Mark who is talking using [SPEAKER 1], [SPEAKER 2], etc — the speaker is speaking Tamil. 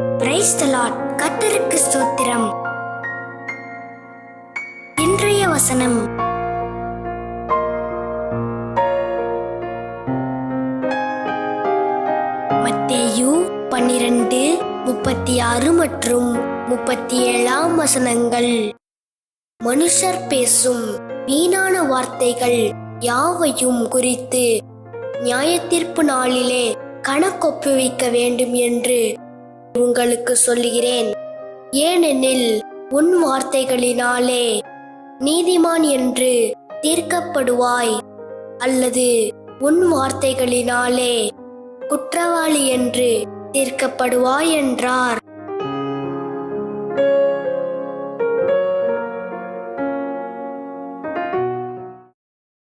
[SPEAKER 1] பிரைஸ்தலாட் கத்தருக்கு ஸ்தோத்திரம். இன்றைய வசனம். மத்தேயு பன்னிரண்டு முப்பத்தி ஆறு மற்றும் முப்பத்தி ஏழாம் வசனங்கள். மனுஷர் பேசும் வீணான வார்த்தைகள் யாவையும் குறித்து நியாயத்தீர்ப்பு நாளிலே கணக்கொப்புவிக்க வேண்டும் என்று உங்களுக்கு சொல்லுகிறேன். ஏனெனில் உன் வார்த்தைகளினாலே நீதிமான் என்று தீர்க்கப்படுவாய். அல்லது உன் வார்த்தைகளினாலே குற்றவாளி என்று தீர்க்கப்படுவாய் என்றார்.